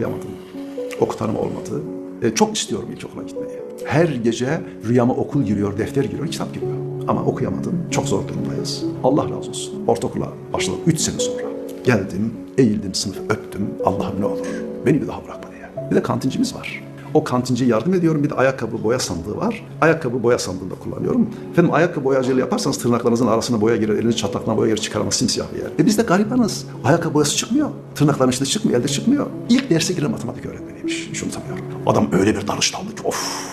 Yapamadım. Okutanım olmadı. E, çok istiyorum ilkokula gitmeyi. Her gece rüyama okul giriyor, defter giriyor, kitap giriyor. Ama okuyamadım. Çok zor durumdayız. Allah razı olsun. Ortaokula başladım 3 sene sonra. Geldim, eğildim, sınıfı öptüm. Allah'ım ne olur beni bir daha bırakma diye. Bir de kantincimiz var. O kantinciye yardım ediyorum. Bir de ayakkabı boya sandığı var. Ayakkabı boya sandığında kullanıyorum. Efendim ayakkabı boyacılığı yaparsanız tırnaklarınızın arasına boya girer, eliniz çatlaktan boya girer, çıkaramaz simsiyah bir yer. E biz de garibanız. Ayakkabı boyası çıkmıyor. Tırnakların içinde çıkmıyor, elde çıkmıyor. İlk derse giren matematik öğretmeniymiş. Hiç unutamıyorum. Adam öyle bir danıştı aldı ki of.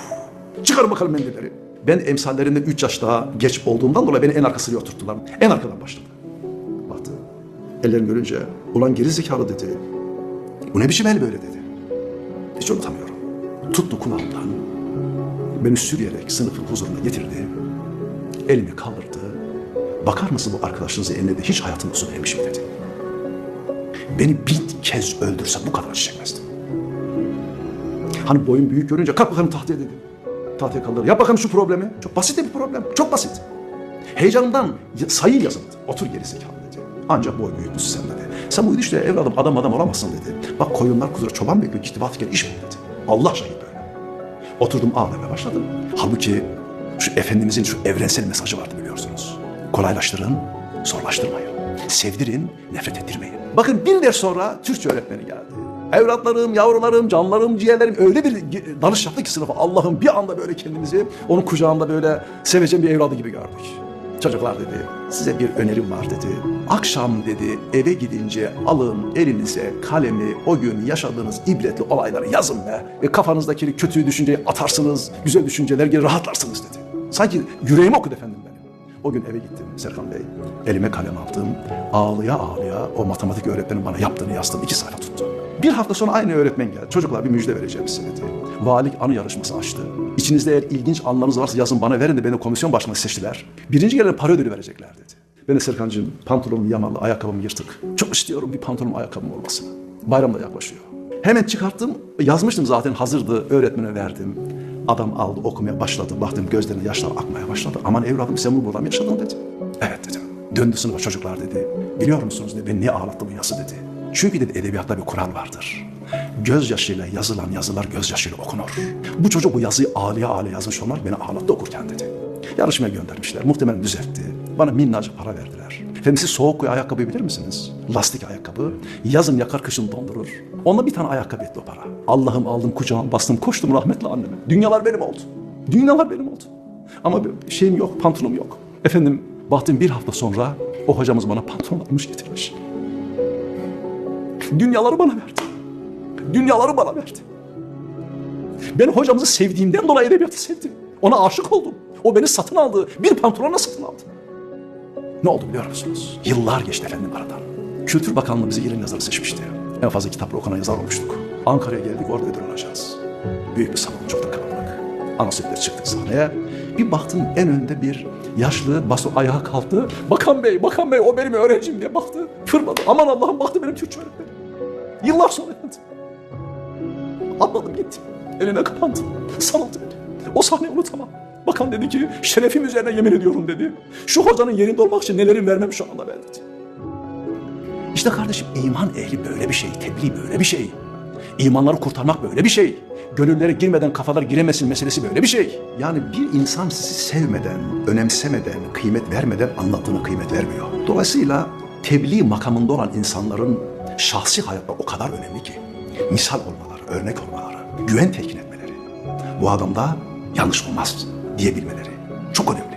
Çıkarın bakalım mendilleri. Ben emsallerinden 3 yaş daha geç olduğumdan dolayı beni en arkasına oturttular. En arkadan başladı. Baktı. Ellerimi görünce ulan geri zekalı dedi. Bu ne biçim el böyle dedi. Hiç unutamıyorum. Tuttu kulağımdan. Beni sürüyerek sınıfın huzuruna getirdi. Elimi kaldırdı. Bakar mısın bu arkadaşınızın eline de hiç hayatımda su vermiş mi dedi. Beni bin kez öldürse bu kadar çekmezdim. Hani boyun büyük görünce kalk bakalım tahtaya dedi. Tahtaya kaldır. Yap bakalım şu problemi. Çok basit bir problem. Çok basit. Heyecanından y- sayı yazıldı. Otur geri zekalı dedi. Ancak boy büyük müsün sen dedi. Sen bu gidişle evladım adam adam olamazsın dedi. Bak koyunlar kuzura çoban bekliyor. Gitti gel iş dedi. Allah şahit böyle. Oturdum ağlamaya başladım. Halbuki şu Efendimizin şu evrensel mesajı vardı biliyorsunuz. Kolaylaştırın, zorlaştırmayın. Sevdirin, nefret ettirmeyin. Bakın bir ders sonra Türkçe öğretmeni geldi. Evlatlarım, yavrularım, canlarım, ciğerlerim öyle bir dalış yaptı ki sınıfa. Allah'ım bir anda böyle kendimizi onun kucağında böyle seveceğim bir evladı gibi gördük. Çocuklar dedi, size bir önerim var dedi. Akşam dedi eve gidince alın elinize kalemi o gün yaşadığınız ibretli olayları yazın be. Ve kafanızdaki kötü düşünceyi atarsınız, güzel düşünceler gelir rahatlarsınız dedi. Sanki yüreğimi okudu efendim benim. O gün eve gittim Serkan Bey. Elime kalem aldım. Ağlıya ağlıya o matematik öğretmenin bana yaptığını yazdım. iki sayfa tuttu. Bir hafta sonra aynı öğretmen geldi. Çocuklar bir müjde vereceğim size dedi. Valilik anı yarışması açtı. İçinizde eğer ilginç anlarınız varsa yazın bana verin de beni komisyon başkanı seçtiler. Birinci gelene para ödülü verecekler dedi. Ben de Serkan'cığım pantolonum yamalı, ayakkabım yırtık. Çok istiyorum bir pantolonum ayakkabım olmasını. Bayram da yaklaşıyor. Hemen çıkarttım. Yazmıştım zaten hazırdı. Öğretmene verdim. Adam aldı okumaya başladı. Baktım gözlerine yaşlar akmaya başladı. Aman evladım sen bunu burada mı yaşadın dedi. Evet dedim. Döndü sınıfa çocuklar dedi. Biliyor musunuz dedi. Beni niye ağlattı bu yazı dedi. Çünkü dedi edebiyatta bir kural vardır. Gözyaşıyla yazılan yazılar gözyaşıyla okunur. Bu çocuk bu yazıyı ağlaya ağlaya yazmış olmak beni ağlattı okurken dedi. Yarışmaya göndermişler. Muhtemelen düzeltti. Bana minnacık para verdiler. Efendim siz soğuk ayakkabı bilir misiniz? Lastik ayakkabı. Yazın yakar kışın dondurur. Onunla bir tane ayakkabı etti o para. Allah'ım aldım kucağıma bastım koştum rahmetli anneme. Dünyalar benim oldu. Dünyalar benim oldu. Ama şeyim yok, pantolonum yok. Efendim baktım bir hafta sonra o hocamız bana pantolon almış getirmiş. Dünyaları bana verdi. Dünyaları bana verdi. Ben hocamızı sevdiğimden dolayı edebiyatı sevdim. Ona aşık oldum. O beni satın aldı. Bir pantolonla satın aldı. Ne oldu biliyor musunuz? Yıllar geçti efendim aradan. Kültür Bakanlığı bizi yılın yazarı seçmişti. En fazla kitapla okunan yazar olmuştuk. Ankara'ya geldik orada ödül alacağız. Büyük bir salon çok da kalabalık. Anasıyla çıktık sahneye. Bir baktım en önde bir yaşlı baso ayağa kalktı. Bakan Bey, Bakan Bey o benim öğrencim diye baktı. Fırladı. Aman Allah'ım baktı benim Türkçe öğretmenim. Yıllar sonra efendim. Atladım gittim. Eline kapandım. Sarıldı beni. O sahneyi unutamam. Bakan dedi ki şerefim üzerine yemin ediyorum dedi. Şu hocanın yerinde olmak için nelerin vermem şu anda ben dedi. İşte kardeşim iman ehli böyle bir şey. Tebliğ böyle bir şey. İmanları kurtarmak böyle bir şey. Gönüllere girmeden kafalar giremesin meselesi böyle bir şey. Yani bir insan sizi sevmeden, önemsemeden, kıymet vermeden anlattığına kıymet vermiyor. Dolayısıyla tebliğ makamında olan insanların şahsi hayatta o kadar önemli ki. Misal olmaları, örnek olmaları, güven tekin etmeleri. Bu adamda yanlış olmaz diyebilmeleri çok önemli.